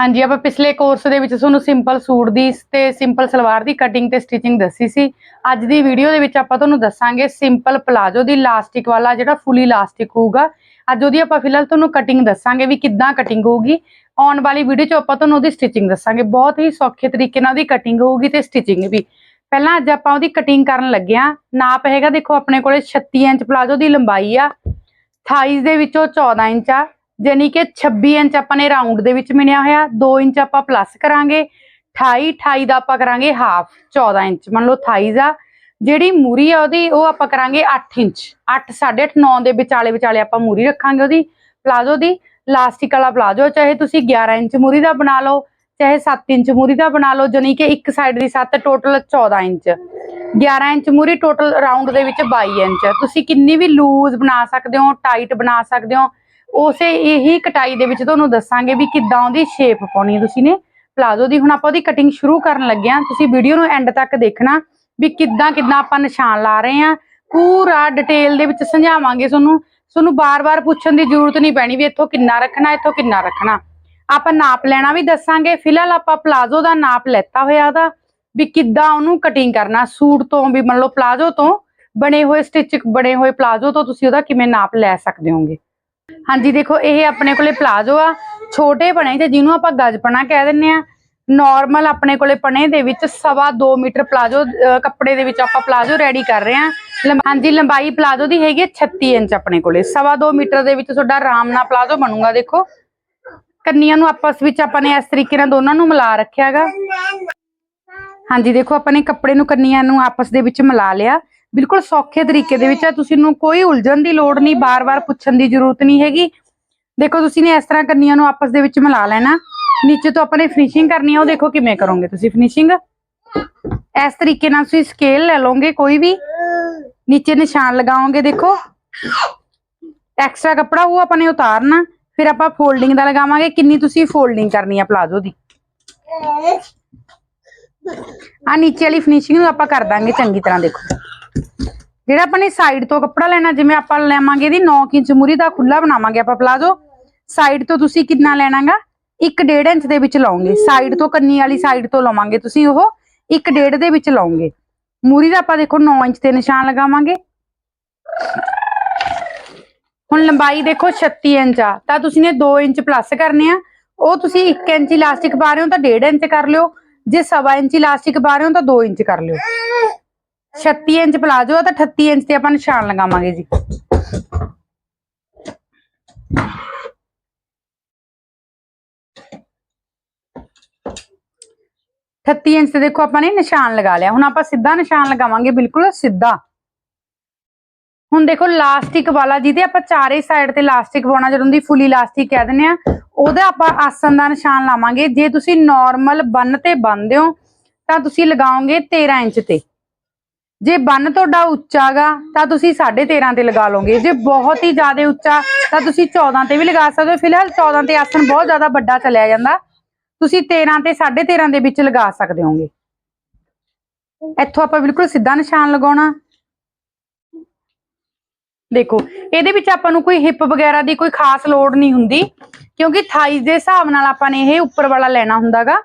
ਹਾਂਜੀ, ਆਪਾਂ ਪਿਛਲੇ ਕੋਰਸ ਦੇ ਵਿੱਚ ਤੁਹਾਨੂੰ ਸਿੰਪਲ ਸੂਟ ਦੀ ਤੇ ਸਿੰਪਲ ਸਲਵਾਰ ਦੀ ਕਟਿੰਗ ਤੇ ਸਟਿਚਿੰਗ ਦੱਸੀ ਸੀ। ਅੱਜ ਦੀ ਵੀਡੀਓ ਦੇ ਵਿੱਚ ਆਪਾਂ ਤੁਹਾਨੂੰ ਦੱਸਾਂਗੇ ਸਿੰਪਲ ਪਲਾਜੋ ਦੀ ਲਾਸਟਿਕ ਵਾਲਾ ਜਿਹੜਾ ਫੁੱਲੀ ਲਾਸਟਿਕ ਹੋਊਗਾ। ਅੱਜ ਉਹਦੀ ਆਪਾਂ ਫਿਲਹਾਲ ਤੁਹਾਨੂੰ ਕਟਿੰਗ ਦੱਸਾਂਗੇ ਵੀ ਕਿੱਦਾਂ ਕਟਿੰਗ ਹੋਊਗੀ। ਆਉਣ ਵਾਲੀ ਵੀਡੀਓ 'ਚ ਆਪਾਂ ਤੁਹਾਨੂੰ ਉਹਦੀ ਸਟਿਚਿੰਗ ਦੱਸਾਂਗੇ। ਬਹੁਤ ਹੀ ਸੌਖੇ ਤਰੀਕੇ ਨਾਲ ਉਹਦੀ ਕਟਿੰਗ ਹੋਊਗੀ ਤੇ ਸਟਿਚਿੰਗ ਵੀ। ਪਹਿਲਾਂ ਅੱਜ ਆਪਾਂ ਉਹਦੀ ਕਟਿੰਗ ਕਰਨ ਲੱਗੇ ਆ ਨਾਪ ਹੈਗਾ ਦੇਖੋ ਆਪਣੇ ਕੋਲੇ 36 ਇੰਚ ਪਲਾਜੋ ਦੀ ਲੰਬਾਈ ਆ। ਥਾਈਜ਼ ਦੇ ਵਿੱਚੋਂ 14 ਇੰਚ ਆ। ਯਾਨੀ ਕਿ 26 ਇੰਚ ਆਪਾਂ ਨੇ ਰਾਉਂਡ ਦੇ ਵਿੱਚ ਮਿਣਿਆ ਹੋਇਆ 2 ਇੰਚ ਆਪਾਂ ਪਲੱਸ ਕਰਾਂਗੇ 28 28 ਦਾ ਆਪਾਂ ਕਰਾਂਗੇ ਹਾਫ 14 ਇੰਚ, ਮੰਨ ਲਓ ਥਾਈਜ਼ ਦਾ। ਜਿਹੜੀ ਮੂਰੀ ਆ ਉਹਦੀ, ਉਹ ਆਪਾਂ ਕਰਾਂਗੇ 8 ਇੰਚ 8 8.5 9 ਦੇ ਵਿਚਾਲੇ ਵਿਚਾਲੇ ਆਪਾਂ ਮੂਰੀ ਰੱਖਾਂਗੇ ਉਹਦੀ, ਪਲਾਜ਼ੋ ਦੀ। ਲਾਸਟਿਕ ਵਾਲਾ ਪਲਾਜ਼ੋ, ਚਾਹੇ ਤੁਸੀਂ 11 ਇੰਚ ਮੂਰੀ ਦਾ ਬਣਾ ਲਓ, ਚਾਹੇ 7 ਇੰਚ ਮੂਰੀ ਦਾ ਬਣਾ ਲਓ ਜਾਨੀ ਕਿ ਇੱਕ ਸਾਈਡ ਦੀ 7 ਟੋਟਲ 14 ਇੰਚ। 11 ਇੰਚ ਮੂਰੀ ਟੋਟਲ ਰਾਉਂਡ ਦੇ ਵਿੱਚ 22 ਇੰਚ। ਤੁਸੀਂ ਕਿੰਨੀ ਵੀ ਲੂਜ਼ ਬਣਾ ਸਕਦੇ ਹੋ ਟਾਈਟ ਬਣਾ ਸਕਦੇ ਹੋ ਉਸੇ ਇਹੀ ਕਟਾਈ ਦੇ ਵਿੱਚ ਤੁਹਾਨੂੰ ਦੱਸਾਂਗੇ ਵੀ ਕਿੱਦਾਂ ਉਹਦੀ ਸ਼ੇਪ ਪਾਉਣੀ ਹੈ। ਤੁਸੀਂ ਨੇ ਪਲਾਜ਼ੋ ਦੀ ਹੁਣ ਆਪਾਂ ਉਹਦੀ ਕਟਿੰਗ ਸ਼ੁਰੂ ਕਰਨ ਲੱਗੇ ਹਾਂ। ਤੁਸੀਂ ਵੀਡੀਓ ਨੂੰ ਐਂਡ ਤੱਕ ਦੇਖਣਾ ਵੀ ਕਿੱਦਾਂ ਕਿੱਦਾਂ ਆਪਾਂ ਨਿਸ਼ਾਨ ਲਾ ਰਹੇ ਹਾਂ। ਪੂਰਾ ਡਿਟੇਲ ਦੇ ਵਿੱਚ ਸਮਝਾਵਾਂਗੇ ਤੁਹਾਨੂੰ। ਤੁਹਾਨੂੰ ਬਾਰ-ਬਾਰ ਪੁੱਛਣ ਦੀ ਜ਼ਰੂਰਤ ਨਹੀਂ ਪੈਣੀ ਵੀ ਇੱਥੋਂ ਕਿੰਨਾ ਰੱਖਣਾ, ਇੱਥੋਂ ਕਿੰਨਾ ਰੱਖਣਾ। ਆਪਾਂ ਨਾਪ ਲੈਣਾ ਵੀ ਦੱਸਾਂਗੇ। ਫਿਲਹਾਲ ਆਪਾਂ ਪਲਾਜ਼ੋ ਦਾ ਨਾਪ ਲੈਤਾ ਹੋਇਆ ਉਹਦਾ ਵੀ ਕਿੱਦਾਂ ਉਹਨੂੰ ਕਟਿੰਗ ਕਰਨਾ। ਸੂਟ ਤੋਂ ਵੀ ਮੰਨ ਲਓ ਪਲਾਜ਼ੋ ਤੋਂ ਬਣੇ ਹੋਏ ਸਟਿਚ ਬਣੇ ਹੋਏ ਪਲਾਜ਼ੋ ਤੋਂ ਤੁਸੀਂ ਉਹਦਾ ਕਿਵੇਂ ਨਾਪ ਲੈ ਸਕਦੇ ਹੋਗੇ। ਹਾਂਜੀ, ਦੇਖੋ, ਇਹ ਆਪਣੇ ਕੋਲੇ ਪਲਾਜ਼ੋ ਆ, ਛੋਟੇ ਪਣੇ ਤੇ ਜਿਹਨੂੰ ਆਪਾਂ ਗੱਜਪਣਾ ਕਹਿ ਦਿੰਨੇ ਆ ਨਾਰਮਲ ਆਪਣੇ ਕੋਲੇ ਪਣੇ ਦੇ ਵਿੱਚ ਸਵਾ 2 ਮੀਟਰ ਪਲਾਜ਼ੋ ਕੱਪੜੇ ਦੇ ਵਿੱਚ ਆਪਾਂ ਪਲਾਜ਼ੋ ਰੈਡੀ ਕਰ ਰਹੇ ਆ। ਹਾਂਜੀ, ਲੰਬਾਈ ਪਲਾਜ਼ੋ ਦੀ ਹੈਗੀ ਹੈ 36 ਇੰਚ ਆਪਣੇ ਕੋਲੇ, ਸਵਾ 2 ਮੀਟਰ ਦੇ ਵਿੱਚ ਤੁਹਾਡਾ ਆਰਾਮ ਨਾਲ ਪਲਾਜ਼ੋ ਬਣੂਗਾ, ਦੇਖੋ। ਕੰਨੀਆਂ ਨੂੰ ਆਪਸ ਵਿੱਚ ਆਪਾਂ ਨੇ ਇਸ ਤਰੀਕੇ ਨਾਲ ਦੋਨਾਂ ਨੂੰ ਮਿਲਾ ਰੱਖਿਆਗਾ ਹਾਂਜੀ, ਦੇਖੋ, ਆਪਾਂ ਨੇ ਕੱਪੜੇ ਨੂੰ ਕੰਨੀਆਂ ਨੂੰ ਆਪਸ ਦੇ ਵਿੱਚ ਮਿਲਾ ਲਿਆ। ਬਿਲਕੁਲ ਸੌਖੇ ਤਰੀਕੇ ਦੇ ਵਿੱਚ ਆ। ਤੁਸੀਂ ਨੂੰ ਕੋਈ ਉਲਝਣ ਦੀ ਲੋੜ ਨਹੀਂ, ਬਾਰ-ਬਾਰ ਪੁੱਛਣ ਦੀ ਜ਼ਰੂਰਤ ਨਹੀਂ ਹੈਗੀ। ਦੇਖੋ, ਤੁਸੀਂ ਨੇ ਇਸ ਤਰ੍ਹਾਂ ਕੰਨੀਆਂ ਨੂੰ ਆਪਸ ਦੇ ਵਿੱਚ ਮਿਲਾ ਲੈਣਾ। ਨੀਚੇ ਤੋਂ ਆਪਾਂ ਫਿਨਿਸ਼ਿੰਗ ਕਰਨੀ ਆ, ਉਹ ਦੇਖੋ ਕਿਵੇਂ ਕਰੋਗੇ ਤੁਸੀਂ ਫਿਨਿਸ਼ਿੰਗ ਇਸ ਤਰੀਕੇ ਨਾਲ ਤੁਸੀਂ ਸਕੇਲ ਲੈ ਲਓਗੇ ਕੋਈ ਵੀ। ਨੀਚੇ ਨਿਸ਼ਾਨ ਲਗਾਓਗੇ, ਦੇਖੋ। ਐਕਸਟਰਾ ਕੱਪੜਾ ਉਹ ਆਪਾਂ ਨੇ ਉਤਾਰਨਾ। ਫਿਰ ਆਪਾਂ ਫੋਲਡਿੰਗ ਦਾ ਲਗਾਵਾਂਗੇ। ਕਿੰਨੀ ਤੁਸੀਂ ਫੋਲਡਿੰਗ ਕਰਨੀ ਆ ਪਲਾਜ਼ੋ ਦੀ। ਆ ਨੀਚੇ ਵਾਲੀ ਫਿਨਿਸ਼ਿੰਗ ਨੂੰ ਆਪਾਂ ਕਰ ਦਾਂਗੇ ਚੰਗੀ ਤਰ੍ਹਾਂ, ਦੇਖੋ। ਜਿਹੜਾ ਆਪਾਂ ਨੇ ਸਾਈਡ ਤੋਂ ਕੱਪੜਾ ਲੈਣਾ, ਜਿਵੇਂ ਆਪਾਂ ਲੈਵਾਂਗੇ ਇਹਦੀ 9 ਇੰਚ ਮੂਰੀ ਦਾ ਖੁੱਲਾ ਬਣਾਵਾਂਗੇ ਆਪਾਂ ਪਲਾਜ਼ੋ। ਸਾਈਡ ਤੋਂ ਤੁਸੀਂ ਕਿੰਨਾ ਲੈਣਾਗਾ? 1.5 ਇੰਚ ਦੇ ਵਿੱਚ ਲਾਉਂਗੇ ਸਾਈਡ ਤੋਂ ਕੰਨੀ ਵਾਲੀ ਸਾਈਡ ਤੋਂ ਲਵਾਂਗੇ ਤੁਸੀਂ ਉਹ 1.5 ਦੇ ਵਿੱਚ ਲਾਉਂਗੇ ਮੂਰੀ ਦਾ ਆਪਾਂ ਦੇਖੋ 9 ਇੰਚ ਤੇ ਨਿਸ਼ਾਨ ਲਗਾਵਾਂਗੇ। ਹੁਣ ਲੰਬਾਈ ਦੇਖੋ 36 ਇੰਚ ਆ, ਤਾਂ ਤੁਸੀਂ ਨੇ 2 ਇੰਚ ਪਲੱਸ ਕਰਨੇ ਆ। ਉਹ ਤੁਸੀਂ 1 ਇੰਚ ਇਲਾਸਟਿਕ ਪਾ ਰਹੇ ਹੋ ਤਾਂ 1.5 ਇੰਚ ਕਰ ਲਿਓ। ਜੇ 1.5 ਇੰਚ ਇਲਾਸਟਿਕ ਪਾ ਰਹੇ ਹੋ ਤਾਂ 2 ਇੰਚ ਕਰ ਲਿਓ। 36 ਇੰਚ ਪਲਾਜੋ ਆ ਤਾਂ 38 ਇੰਚ ਤੇ ਆਪਾਂ ਨਿਸ਼ਾਨ ਲਗਾਵਾਂਗੇ ਜੀ। ਅਠੱਤੀ ਇੰਚ ਤੇ ਦੇਖੋ ਆਪਾਂ ਨੇ ਨਿਸ਼ਾਨ ਲਗਾ ਲਿਆ। ਹੁਣ ਆਪਾਂ ਸਿੱਧਾ ਨਿਸ਼ਾਨ ਲਗਾਵਾਂਗੇ, ਬਿਲਕੁਲ ਸਿੱਧਾ। ਹੁਣ ਦੇਖੋ ਲਾਸਟਿਕ ਵਾਲਾ ਜਿਹਦੇ ਆਪਾਂ ਚਾਰੇ ਸਾਈਡ ਤੇ ਲਾਸਟਿਕ ਪਾਉਣਾ, ਜਦੋਂ ਦੀ ਫੁੱਲੀ ਲਾਸਟਿਕ ਕਹਿ ਦਿੰਦੇ ਆ, ਉਹਦਾ ਆਪਾਂ ਆਸਨ ਦਾ ਨਿਸ਼ਾਨ ਲਾਵਾਂਗੇ। ਜੇ ਤੁਸੀਂ ਨਾਰਮਲ ਬੰਨ ਤੇ ਬੰਨਦੇ ਹੋ, ਤਾਂ ਤੁਸੀਂ ਲਗਾਓਗੇ 13 ਇੰਚ ਤੇ। ਜੇ ਬੰਨ ਤੁਹਾਡਾ ਉੱਚਾਗਾ ਤਾਂ ਤੁਸੀਂ 13.5 ਤੇ ਲਗਾ ਲਓਗੇ। ਜੇ ਬਹੁਤ ਹੀ ਜ਼ਿਆਦਾ ਉੱਚਾ, ਤਾਂ ਤੁਸੀਂ 14 ਤੇ ਵੀ ਲਗਾ ਸਕਦੇ ਹੋ। ਫਿਲਹਾਲ 14 ਤੇ ਆਸਨ ਬਹੁਤ ਜ਼ਿਆਦਾ ਵੱਡਾ ਚੱਲਿਆ ਜਾਂਦਾ। ਤੁਸੀਂ 13 ਤੇ 13.5 ਦੇ ਵਿੱਚ ਲਗਾ ਸਕਦੇ ਹੋਗੇ। ਇੱਥੋਂ ਆਪਾਂ ਬਿਲਕੁਲ ਸਿੱਧਾ ਨਿਸ਼ਾਨ ਲਗਾਉਣਾ। ਦੇਖੋ, ਇਹਦੇ ਵਿੱਚ ਆਪਾਂ ਨੂੰ ਕੋਈ ਹਿੱਪ ਵਗੈਰਾ ਦੀ ਕੋਈ ਖਾਸ ਲੋੜ ਨਹੀਂ ਹੁੰਦੀ, ਕਿਉਂਕਿ ਥਾਈਜ਼ ਦੇ ਹਿਸਾਬ ਨਾਲ ਆਪਾਂ ਨੇ ਇਹ ਉੱਪਰ ਵਾਲਾ ਲੈਣਾ ਹੁੰਦਾਗਾ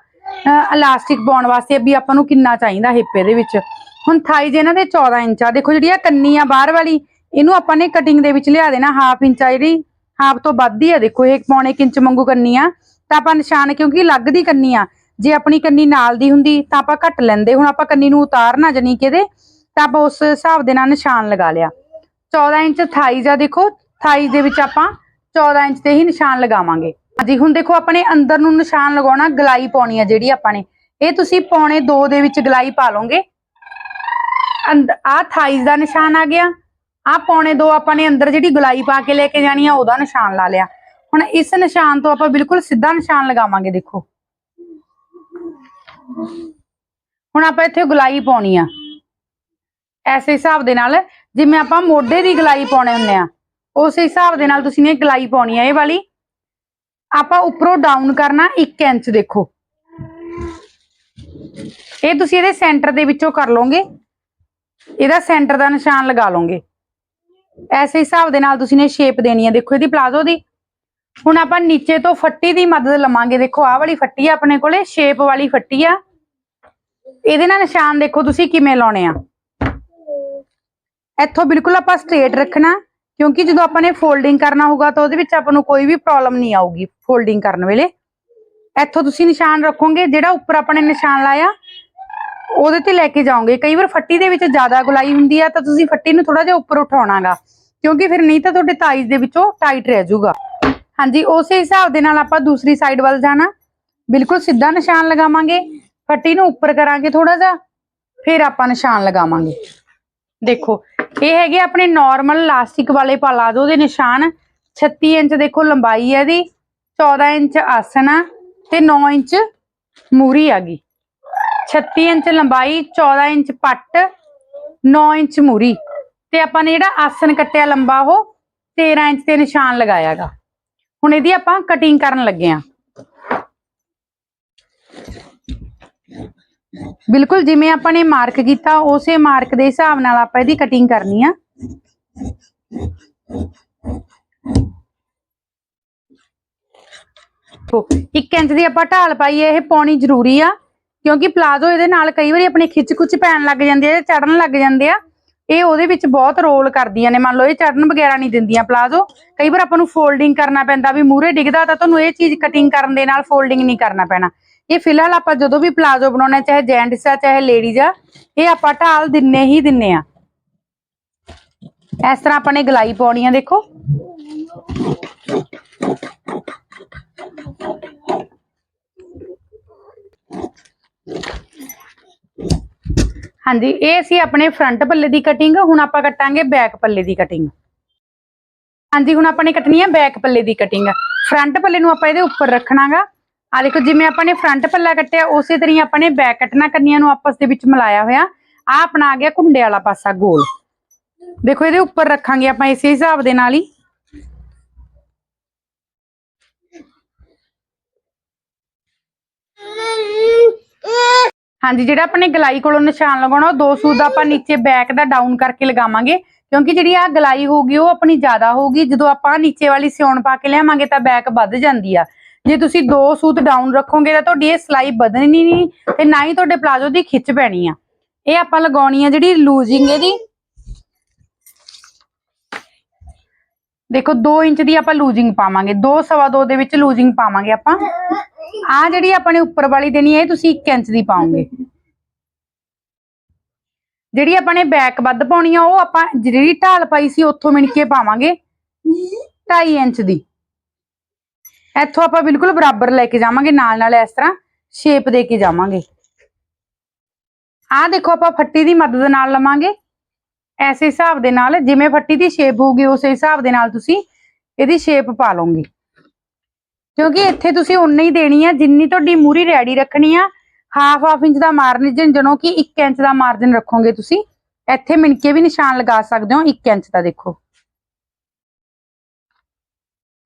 ਇਲਾਸਟਿਕ ਪਾਉਣ ਵਾਸਤੇ ਵੀ ਆਪਾਂ ਨੂੰ ਕਿੰਨਾ ਚਾਹੀਦਾ ਹਿੱਪ ਇਹਦੇ ਵਿੱਚ। ਹੁਣ ਥਾਈ ਜੇ ਇਹਨਾਂ ਦੇ 14 ਇੰਚ ਆ। ਦੇਖੋ ਜਿਹੜੀ ਆ ਕੰਨੀ ਆ ਬਾਹਰ ਵਾਲੀ, ਇਹਨੂੰ ਆਪਾਂ ਨੇ ਕਟਿੰਗ ਦੇ ਵਿੱਚ ਲਿਆ ਦੇਣਾ ਹਾਫ ਇੰਚ ਆ ਜਿਹੜੀ ਹਾਫ ਤੋਂ ਵੱਧ ਹੀ ਆ। ਦੇਖੋ ਇਹ ਪੌਣੇ ਕੁ ਇੰਚ ਮੰਗੂ ਕੰਨੀ ਆ। ਤਾਂ ਆਪਾਂ ਨਿਸ਼ਾਨ ਕਿਉਂਕਿ ਲੱਗ ਦੀ ਕੰਨੀ ਆ, ਜੇ ਆਪਣੀ ਕੰਨੀ ਨਾਲ ਦੀ ਹੁੰਦੀ ਤਾਂ ਆਪਾਂ ਘੱਟ ਲੈਂਦੇ। ਹੁਣ ਆਪਾਂ ਕੰਨੀ ਨੂੰ ਉਤਾਰਨਾ ਜਾਨੀ ਕਿ ਇਹਦੇ, ਤਾਂ ਆਪਾਂ ਉਸ ਹਿਸਾਬ ਦੇ ਨਾਲ ਨਿਸ਼ਾਨ ਲਗਾ ਲਿਆ। 14 ਇੰਚ ਥਾਈਜ਼ ਆ ਦੇਖੋ ਥਾਈਜ਼ ਦੇ ਵਿੱਚ ਆਪਾਂ 14 ਇੰਚ ਤੇ ਹੀ ਨਿਸ਼ਾਨ ਲਗਾਵਾਂਗੇ। ਹਾਂਜੀ, ਹੁਣ ਦੇਖੋ ਆਪਣੇ ਅੰਦਰ ਨੂੰ ਨਿਸ਼ਾਨ ਲਗਾਉਣਾ ਗਲਾਈ ਪਾਉਣੀ ਆ ਜਿਹੜੀ ਆਪਾਂ ਨੇ। ਇਹ ਤੁਸੀਂ ਪੌਣੇ 2 ਦੇ ਵਿੱਚ ਗਲਾਈ ਪਾ ਲਓਗੇ। ਆ ਥਾਈਜ਼ ਦਾ ਨਿਸ਼ਾਨ ਆ ਗਿਆ। ਆ ਪੌਣੇ ਦੋ ਆਪਾਂ ਨੇ ਅੰਦਰ ਜਿਹੜੀ ਗੁਲਾਈ ਪਾ ਕੇ ਲੈ ਕੇ ਜਾਣੀ ਆ, ਉਹਦਾ ਨਿਸ਼ਾਨ ਲਾ ਲਿਆ। ਹੁਣ ਇਸ ਨਿਸ਼ਾਨ ਤੋਂ ਆਪਾਂ ਬਿਲਕੁਲ ਸਿੱਧਾ ਨਿਸ਼ਾਨ ਲਗਾਵਾਂਗੇ, ਦੇਖੋ। ਹੁਣ ਆਪਾਂ ਇੱਥੇ ਗੁਲਾਈ ਪਾਉਣੀ ਆ। ਐਸੇ ਹਿਸਾਬ ਦੇ ਨਾਲ, ਜਿਵੇਂ ਆਪਾਂ ਮੋਢੇ ਦੀ ਗਲਾਈ ਪਾਉਣੇ ਹੁੰਦੇ ਆ, ਉਸ ਹਿਸਾਬ ਦੇ ਨਾਲ ਤੁਸੀਂ ਨੇ ਗਲਾਈ ਪਾਉਣੀ ਆ ਇਹ ਵਾਲੀ। ਆਪਾਂ ਉੱਪਰੋਂ ਡਾਊਨ ਕਰਨਾ 1 ਇੰਚ, ਦੇਖੋ। ਇਹ ਤੁਸੀਂ ਇਹਦੇ ਸੈਂਟਰ ਦੇ ਵਿੱਚੋਂ ਕਰ ਲਓਗੇ। ਇਹਦਾ ਸੈਂਟਰ ਦਾ ਨਿਸ਼ਾਨ ਲਗਾ ਲਓਗੇ। ਐਸੇ ਹਿਸਾਬ ਦੇ ਨਾਲ ਤੁਸੀਂ ਨੇ ਸ਼ੇਪ ਦੇਣੀ ਹੈ ਦੇਖੋ ਇਹਦੀ ਪਲਾਜ਼ੋ ਦੀ। ਹੁਣ ਆਪਾਂ ਨੀਚੇ ਤੋਂ ਫੱਟੀ ਦੀ ਮਦਦ ਲਵਾਂਗੇ। ਦੇਖੋ ਆਹ ਵਾਲੀ ਫੱਟੀ ਆ ਆਪਣੇ ਕੋਲੇ ਸ਼ੇਪ ਵਾਲੀ ਫੱਟੀ ਆ। ਇਹਦੇ ਨਾਲ ਨਿਸ਼ਾਨ ਦੇਖੋ ਤੁਸੀਂ ਕਿਵੇਂ ਲਾਉਣੇ ਆ। ਇੱਥੋਂ ਬਿਲਕੁਲ ਆਪਾਂ ਸਟ੍ਰੇਟ ਰੱਖਣਾ, ਕਿਉਂਕਿ ਜਦੋਂ ਆਪਾਂ ਨੇ ਫੋਲਡਿੰਗ ਕਰਨਾ ਹੋਊਗਾ ਤਾਂ ਉਹਦੇ ਵਿੱਚ ਆਪਾਂ ਨੂੰ ਕੋਈ ਵੀ ਪ੍ਰੋਬਲਮ ਨਹੀਂ ਆਊਗੀ ਫੋਲਡਿੰਗ ਕਰਨ ਵੇਲੇ। ਇੱਥੋਂ ਤੁਸੀਂ ਨਿਸ਼ਾਨ ਰੱਖੋਗੇ, ਜਿਹੜਾ ਉੱਪਰ ਆਪਾਂ ਨੇ ਨਿਸ਼ਾਨ ਲਾਇਆ ਉਹਦੇ ਤੇ ਲੈ ਕੇ ਜਾਓਗੇ। ਕਈ ਵਾਰ ਫੱਟੀ ਦੇ ਵਿੱਚ ਜ਼ਿਆਦਾ ਗੁਲਾਈ ਹੁੰਦੀ ਆ ਤਾਂ ਤੁਸੀਂ ਫੱਟੀ ਨੂੰ ਥੋੜਾ ਜਿਹਾ ਉੱਪਰ ਉਠਾਉਣਾਗਾ। ਕਿਉਂਕਿ ਫਿਰ ਨਹੀਂ ਤਾਂ ਤੁਹਾਡੇ ਤਾਈਜ਼ ਦੇ ਵਿੱਚੋਂ ਟਾਈਟ ਰਹਿ ਜਾਊਗਾ। ਹਾਂਜੀ, ਉਸੇ ਹਿਸਾਬ ਦੇ ਨਾਲ ਆਪਾਂ ਦੂਸਰੀ ਸਾਈਡ ਵੱਲ ਜਾਣਾ। ਬਿਲਕੁਲ ਸਿੱਧਾ ਨਿਸ਼ਾਨ ਲਗਾਵਾਂਗੇ। ਫੱਟੀ ਨੂੰ ਉੱਪਰ ਕਰਾਂਗੇ ਥੋੜਾ ਜਿਹਾ, ਫਿਰ ਆਪਾਂ ਨਿਸ਼ਾਨ ਲਗਾਵਾਂਗੇ। ਦੇਖੋ, ਇਹ ਹੈਗੇ ਆਪਣੇ ਨਾਰਮਲ ਇਲਾਸਟਿਕ ਵਾਲੇ ਪਲਾਜ਼ੋ ਦੇ ਨਿਸ਼ਾਨ। 36 ਇੰਚ ਦੇਖੋ ਲੰਬਾਈ ਹੈ ਇਹਦੀ 14 ਇੰਚ ਆਸਨ ਆ ਤੇ 9 ਇੰਚ ਮੂਰੀ ਆ ਗਈ। 36 ਇੰਚ ਲੰਬਾਈ 14 ਇੰਚ ਪੱਟ 9 ਇੰਚ ਮੂਰੀ। ਤੇ ਆਪਾਂ ਨੇ ਜਿਹੜਾ ਆਸਨ ਕੱਟਿਆ ਲੰਬਾ ਉਹ 13 ਇੰਚ ਤੇ ਨਿਸ਼ਾਨ ਲਗਾਇਆਗਾ। ਹੁਣ ਇਹਦੀ ਆਪਾਂ ਕਟਿੰਗ ਕਰਨ ਲੱਗੇ ਆ। ਬਿਲਕੁਲ ਜਿਵੇਂ ਆਪਾਂ ਨੇ ਮਾਰਕ ਕੀਤਾ, ਉਸੇ ਮਾਰਕ ਦੇ ਹਿਸਾਬ ਨਾਲ ਆਪਾਂ ਇਹਦੀ ਕਟਿੰਗ ਕਰਨੀ ਆ। ਦੇਖੋ 1 ਇੰਚ ਦੀ ਆਪਾਂ ਢਾਲ ਪਾਈ ਹੈ ਇਹ ਪਾਉਣੀ ਜ਼ਰੂਰੀ ਆ। ਕਿਉਂਕਿ ਪਲਾਜ਼ੋ ਇਹਦੇ ਨਾਲ ਕਈ ਵਾਰੀ ਆਪਣੇ ਖਿੱਚ ਖੁੱਚ ਪੈਣ ਲੱਗ ਜਾਂਦੇ ਆ ਚੜਨ ਲੱਗ ਜਾਂਦੇ ਆ। ਇਹ ਉਹਦੇ ਵਿੱਚ ਬਹੁਤ ਰੋਲ ਕਰਦੀਆਂ ਨੇ। ਮੰਨ ਲਓ, ਇਹ ਚੜਨ ਵਗੈਰਾ ਨਹੀਂ ਦਿੰਦੀਆਂ ਪਲਾਜ਼ੋ। ਕਈ ਵਾਰ ਆਪਾਂ ਨੂੰ ਫੋਲਡਿੰਗ ਕਰਨਾ ਪੈਂਦਾ ਵੀ ਮੂਰੇ ਡਿੱਗਦਾ ਤਾਂ ਤੁਹਾਨੂੰ ਇਹ ਚੀਜ਼ ਕਟਿੰਗ ਕਰਨ ਦੇ ਨਾਲ ਫੋਲਡਿੰਗ ਨਹੀਂ ਕਰਨਾ ਪੈਣਾ। ਇਹ ਫਿਲਹਾਲ ਆਪਾਂ ਜਦੋਂ ਵੀ ਪਲਾਜ਼ੋ ਬਣਾਉਣਾ, ਚਾਹੇ ਜੈਂਟਸ ਆ, ਚਾਹੇ ਲੇਡੀਜ਼ ਆ, ਇਹ ਆਪਾਂ ਢਾਲ ਦਿੰਨੇ ਹੀ ਦਿੰਨੇ ਆ। ਇਸ ਤਰ੍ਹਾਂ ਆਪਾਂ ਨੇ ਗਲਾਈ ਪਾਉਣੀ ਆ, ਦੇਖੋ। ਹਾਂਜੀ, ਇਹ ਸੀ ਆਪਣੇ ਫਰੰਟ ਪੱਲੇ ਦੀ ਕਟਿੰਗ ਹੁਣ ਆਪਾਂ ਕੱਟਾਂਗੇ ਬੈਕ ਪੱਲੇ ਦੀ ਕਟਿੰਗ ਹਾਂਜੀ, ਹੁਣ ਆਪਾਂ ਨੇ ਕੱਟਣੀ ਹੈ ਬੈਕ ਪੱਲੇ ਦੀ ਕਟਿੰਗ ਫਰੰਟ ਪੱਲੇ ਨੂੰ ਆਪਾਂ ਇਹਦੇ ਉੱਪਰ ਰੱਖਣਾਗਾ। ਆ ਦੇਖੋ, ਜਿਵੇਂ ਆਪਾਂ ਨੇ ਫਰੰਟ ਪੱਲਾ ਕੱਟਿਆ, ਉਸੇ ਤਰ੍ਹਾਂ ਹੀ ਆਪਾਂ ਨੇ ਬੈਕ ਕੱਟਣਾ, ਕੰਨੀਆਂ ਨੂੰ ਆਪਸ ਦੇ ਵਿੱਚ ਮਿਲਾਇਆ ਹੋਇਆ। ਆ ਆਪਣਾ ਆ ਗਿਆ ਕੁੰਡੇ ਵਾਲਾ ਪਾਸਾ ਗੋਲ। ਦੇਖੋ, ਇਹਦੇ ਉੱਪਰ ਰੱਖਾਂਗੇ ਆਪਾਂ ਇਸੇ ਹਿਸਾਬ ਦੇ ਨਾਲ ਹੀ। ਹਾਂਜੀ, ਜਿਹੜਾ ਆਪਣੇ ਗਲਾਈ ਕੋਲੋਂ ਨਿਸ਼ਾਨ ਲਗਾਉਣਾ, ਉਹ ਦੋ ਸੂਤ ਦਾ ਆਪਾਂ ਨੀਚੇ ਬੈਕ ਦਾ ਡਾਊਨ ਕਰਕੇ ਲਗਾਵਾਂਗੇ। ਕਿਉਂਕਿ ਜਿਹੜੀ ਆ ਗਲਾਈ ਹੋਊਗੀ, ਉਹ ਆਪਣੀ ਜ਼ਿਆਦਾ ਹੋਊਗੀ। ਜਦੋਂ ਆਪਾਂ ਨੀਚੇ ਵਾਲੀ ਸਿਉਣ ਪਾ ਕੇ ਲਿਆਵਾਂਗੇ, ਤਾਂ ਬੈਕ ਵੱਧ ਜਾਂਦੀ ਆ। ਜੇ ਤੁਸੀਂ ਦੋ ਸੂਤ ਡਾਊਨ ਰੱਖੋਗੇ, ਤਾਂ ਤੁਹਾਡੀ ਇਹ ਸਲਾਈ ਵਧਣੀ ਨਹੀਂ, ਤੇ ਨਾ ਹੀ ਤੁਹਾਡੇ ਪਲਾਜ਼ੋ ਦੀ ਖਿੱਚ ਪੈਣੀ ਆ। ਇਹ ਆਪਾਂ ਲਗਾਉਣੀ ਆ ਜਿਹੜੀ ਲੂਜ਼ਿੰਗ ਇਹਦੀ। ਦੇਖੋ 2 ਇੰਚ ਦੀ ਆਪਾਂ ਲੂਜ਼ਿੰਗ ਪਾਵਾਂਗੇ 2 ਸਵਾ 2 ਦੇ ਵਿੱਚ ਲੂਜ਼ਿੰਗ ਪਾਵਾਂਗੇ ਆਪਾਂ। ਆ ਜਿਹੜੀ ਆਪਣੇ ਉੱਪਰ ਵਾਲੀ ਦੇਣੀ ਹੈ ਤੁਸੀਂ 1 ਇੰਚ ਦੀ ਪਾਓਗੇ। ਜਿਹੜੀ ਆਪਾਂ ਨੇ ਬੈਕ ਵੱਧ ਪਾਉਣੀ ਆ, ਉਹ ਆਪਾਂ ਜਿਹੜੀ ਢਾਲ ਪਾਈ ਸੀ, ਉੱਥੋਂ ਮਿਣ ਕੇ ਪਾਵਾਂਗੇ 2.5 ਇੰਚ ਦੀ। ਇੱਥੋਂ ਆਪਾਂ ਬਿਲਕੁਲ ਬਰਾਬਰ ਲੈ ਕੇ ਜਾਵਾਂਗੇ ਨਾਲ ਨਾਲ ਇਸ ਤਰ੍ਹਾਂ ਸ਼ੇਪ ਦੇ ਕੇ ਜਾਵਾਂਗੇ। ਆਹ ਦੇਖੋ, ਆਪਾਂ ਫੱਟੀ ਦੀ ਮਦਦ ਨਾਲ ਲਵਾਂਗੇ। ਐਸੇ ਹਿਸਾਬ ਦੇ ਨਾਲ, ਜਿਵੇਂ ਫੱਟੀ ਦੀ ਸ਼ੇਪ ਹੋਊਗੀ, ਉਸੇ ਹਿਸਾਬ ਦੇ ਨਾਲ ਤੁਸੀਂ ਇਹਦੀ ਸ਼ੇਪ ਪਾ ਲਓਗੇ। ਕਿਉਂਕਿ ਇੱਥੇ ਤੁਸੀਂ ਉਨੀ ਹੀ ਦੇਣੀ ਆ, ਜਿੰਨੀ ਤੁਹਾਡੀ ਮੂਰੀ ਰੈਡੀ ਰੱਖਣੀ ਆ ਹਾਫ ਹਾਫ ਇੰਚ ਦਾ ਮਾਰਜਨ ਜਣੋ ਕਿ 1 ਇੰਚ ਦਾ ਮਾਰਜਨ ਰੱਖੋਗੇ ਤੁਸੀਂ, ਇੱਥੇ ਮਿਣਕੇ ਵੀ ਨਿਸ਼ਾਨ ਲਗਾ ਸਕਦੇ ਹੋ 1 ਇੰਚ ਦਾ ਦੇਖੋ।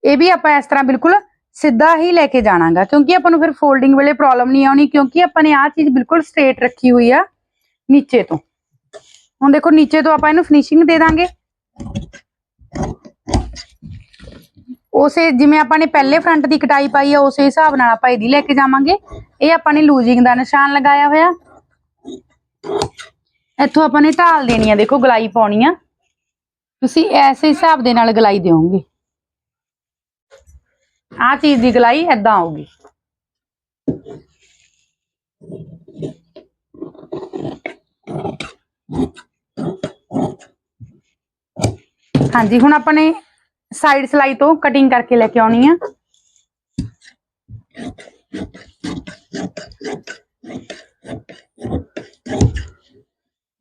ਇਹ ਵੀ ਆਪਾਂ ਇਸ ਤਰ੍ਹਾਂ ਬਿਲਕੁਲ ਸਿੱਧਾ ਹੀ ਲੈ ਕੇ ਜਾਣਾਗਾ, ਕਿਉਂਕਿ ਆਪਾਂ ਨੂੰ ਫਿਰ ਫੋਲਡਿੰਗ ਵੇਲੇ ਪ੍ਰੋਬਲਮ ਨਹੀਂ ਆਉਣੀ, ਕਿਉਂਕਿ ਆਪਾਂ ਨੇ ਆਹ ਚੀਜ਼ ਬਿਲਕੁਲ ਸਟ੍ਰੇਟ ਰੱਖੀ ਹੋਈ ਆ, ਨੀਚੇ ਤੋਂ। ਹੁਣ ਦੇਖੋ ਨੀਚੇ ਤੋਂ ਆਪਾਂ ਇਹਨੂੰ ਫਿਨਿਸ਼ਿੰਗ ਦੇ ਦਾਂਗੇ। ਉਸੇ ਜਿਵੇਂ ਆਪਾਂ ਨੇ ਪਹਿਲੇ ਫਰੰਟ ਦੀ ਕਟਾਈ ਪਾਈ ਆ, ਉਸੇ ਹਿਸਾਬ ਨਾਲ ਆਪਾਂ ਇਹਦੀ ਲੈ ਕੇ ਜਾਵਾਂਗੇ। ਇਹ ਆਪਾਂ ਨੇ ਲੂਜ਼ਿੰਗ ਦਾ ਨਿਸ਼ਾਨ ਲਗਾਇਆ ਹੋਇਆ। ਇੱਥੋਂ ਆਪਾਂ ਨੇ ਢਾਲ ਦੇਣੀ ਆ, ਦੇਖੋ ਗਲਾਈ ਪਾਉਣੀ ਆ। ਤੁਸੀਂ ਐਸੇ ਹਿਸਾਬ ਦੇ ਨਾਲ ਗਲਾਈ ਦਿਓਗੇ। ਆਹ ਚੀਜ਼ ਦੀ ਗਲਾਈ ਐਦਾਂ ਆਊਗੀ ਹਾਂਜੀ। ਹੁਣ ਆਪਾਂ ਨੇ ਸਾਈਡ ਸਲਾਈ ਤੋਂ ਕਟਿੰਗ ਕਰਕੇ ਲੈ ਕੇ ਆਉਣੀ ਆ।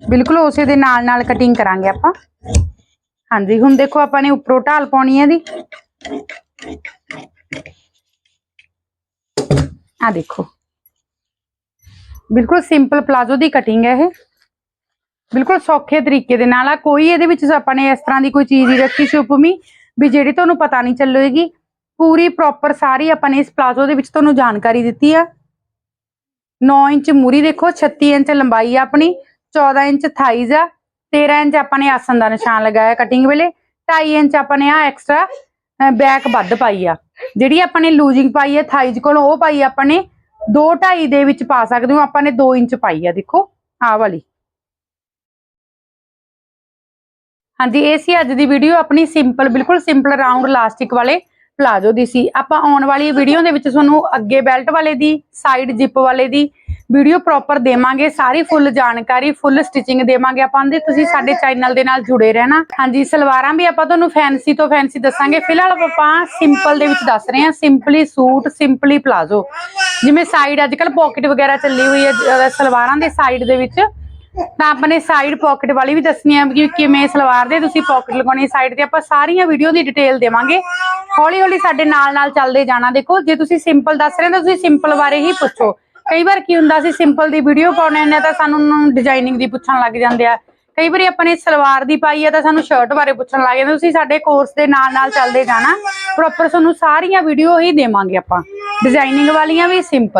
ਬਿਲਕੁਲ ਉਸੇ ਦੇ ਨਾਲ ਨਾਲ ਕਟਿੰਗ ਕਰਾਂਗੇ ਆਪਾਂ। ਹਾਂਜੀ, ਹੁਣ ਦੇਖੋ ਆਪਾਂ ਨੇ ਉੱਪਰੋਂ ਢਾਲ ਪਾਉਣੀ ਹੈ ਦੀ ਆ ਦੇਖੋ। ਬਿਲਕੁਲ ਸਿੰਪਲ ਪਲਾਜ਼ੋ ਦੀ ਕਟਿੰਗ ਹੈ ਇਹ। ਬਿਲਕੁਲ ਸੌਖੇ ਤਰੀਕੇ ਦੇ ਨਾਲ ਆ, ਕੋਈ ਇਹਦੇ ਵਿੱਚ ਆਪਾਂ ਨੇ ਇਸ ਤਰ੍ਹਾਂ ਦੀ ਕੋਈ ਚੀਜ਼ ਹੀ ਰੱਖੀ ਸ਼ੁਪਮੀ ਵੀ ਜਿਹੜੀ ਤੁਹਾਨੂੰ ਪਤਾ ਨਹੀਂ ਚੱਲੇਗੀ। ਪੂਰੀ ਪ੍ਰੋਪਰ ਸਾਰੀ ਆਪਾਂ ਨੇ ਇਸ ਪਲਾਜ਼ੋ ਦੇ ਵਿੱਚ ਤੁਹਾਨੂੰ ਜਾਣਕਾਰੀ ਦਿੱਤੀ ਆ। 9 ਇੰਚ ਮੂਰੀ ਦੇਖੋ 36 ਇੰਚ ਲੰਬਾਈ ਆ ਆਪਣੀ 14 ਇੰਚ ਥਾਈਜ਼ ਆ 13 ਇੰਚ ਆਪਾਂ ਨੇ ਆਸਨ ਦਾ ਨਿਸ਼ਾਨ ਲਗਾਇਆ ਕਟਿੰਗ ਵੇਲੇ 2.5 ਇੰਚ ਆਪਾਂ ਨੇ ਆ ਐਕਸਟਰਾ ਬੈਕ ਵੱਧ ਪਾਈ ਆ। ਜਿਹੜੀ ਆਪਾਂ ਨੇ ਲੂਜਿੰਗ ਪਾਈ ਆ ਥਾਈਜ਼ ਕੋਲ, ਉਹ ਪਾਈ ਆਪਾਂ ਨੇ 2.5 ਦੇ ਵਿੱਚ ਪਾ ਸਕਦੇ ਹੋ, ਆਪਾਂ ਨੇ 2 ਇੰਚ ਪਾਈ ਆ ਦੇਖੋ, ਆਹ ਵਾਲੀ। ਹਾਂਜੀ, ਇਹ ਸੀ ਅੱਜ ਦੀ ਵੀਡੀਓ ਆਪਣੀ ਸਿੰਪਲ ਬਿਲਕੁਲ ਸਿੰਪਲ ਰਾਉਂਡ ਇਲਾਸਟਿਕ ਵਾਲੇ ਪਲਾਜੋ ਦੀ ਸੀ। ਆਪਾਂ ਆਉਣ ਵਾਲੀ ਵੀਡੀਓ ਦੇ ਵਿੱਚ ਤੁਹਾਨੂੰ ਅੱਗੇ ਬੈਲਟ ਵਾਲੇ ਦੀ ਸਾਈਡ ਜਿਪ ਵਾਲੇ ਦੀ ਵੀਡੀਓ ਪ੍ਰੋਪਰ ਦੇਵਾਂਗੇ। ਸਾਰੀ ਫੁੱਲ ਜਾਣਕਾਰੀ ਫੁੱਲ ਸਟਿਚਿੰਗ ਦੇਵਾਂਗੇ ਆਪਾਂ ਦੇ ਤੁਸੀਂ ਸਾਡੇ ਚੈਨਲ ਦੇ ਨਾਲ ਜੁੜੇ ਰਹਿਣਾ। ਹਾਂਜੀ, ਸਲਵਾਰਾਂ ਵੀ ਆਪਾਂ ਤੁਹਾਨੂੰ ਫੈਂਸੀ ਤੋਂ ਫੈਂਸੀ ਦੱਸਾਂਗੇ। ਫਿਲਹਾਲ ਆਪਾਂ ਸਿੰਪਲ ਦੇ ਵਿੱਚ ਦੱਸ ਰਹੇ ਹਾਂ। ਸਿੰਪਲੀ ਸੂਟ ਸਿੰਪਲੀ ਪਲਾਜੋ ਜਿਵੇਂ ਸਾਈਡ ਅੱਜ ਕੱਲ ਪਾਕਟ ਵਗੈਰਾ ਚੱਲੀ ਹੋਈ ਹੈ ਸਲਵਾਰਾਂ ਦੇ ਸਾਈਡ ਦੇ ਵਿੱਚ। ਤਾਂ ਆਪਾਂ ਸਾਈਡ ਪਾਕਟ ਵਾਲੀ ਵੀ ਦੱਸਣੀ ਆ ਕਿ ਕਿਵੇਂ ਸਲਵਾਰ ਦੇ ਤੁਸੀਂ ਪਾਕਟ ਲਗਾਉਣੀ ਸਾਈਡ ਤੇ। ਆਪਾਂ ਸਾਰੀਆਂ ਵੀਡੀਓ ਦੀ ਡਿਟੇਲ ਦੇਵਾਂਗੇ। ਹੌਲੀ ਹੌਲੀ ਸਾਡੇ ਨਾਲ ਨਾਲ ਚੱਲਦੇ ਜਾਣਾ। ਦੇਖੋ, ਜੇ ਤੁਸੀਂ ਸਿੰਪਲ ਦੱਸ ਰਹੇ ਤਾਂ ਤੁਸੀਂ ਸਿੰਪਲ ਬਾਰੇ ਹੀ ਪੁੱਛੋ। ਕਈ ਵਾਰ ਕੀ ਹੁੰਦਾ ਸੀ ਸਿੰਪਲ ਦੀ ਵੀਡੀਓ ਪਾਉਣੇ ਨੇ ਤਾਂ ਸਾਨੂੰ ਡਿਜ਼ਾਈਨਿੰਗ ਦੀ ਪੁੱਛਣ ਲੱਗ ਜਾਂਦੇ ਆ। ਕਈ ਵਾਰੀ ਆਪਾਂ ਨੇ ਸਲਵਾਰ ਦੀ ਪਾਈ ਆ ਤਾਂ ਸਾਨੂੰ ਸ਼ਰਟ ਬਾਰੇ ਪੁੱਛਣ ਲੱਗ ਜਾਂਦੇ ਤੁਸੀਂ ਸਾਡੇ ਕੋਰਸ ਦੇ ਨਾਲ ਨਾਲ ਚੱਲਦੇ ਜਾਣਾ। ਪ੍ਰੋਪਰ ਤੁਹਾਨੂੰ ਸਾਰੀਆਂ ਵੀਡੀਓ ਹੀ ਦੇਵਾਂਗੇ ਆਪਾਂ। ਡਿਜ਼ਾਈਨਿੰਗ ਵਾਲੀਆਂ ਵੀ ਸਿੰਪਲ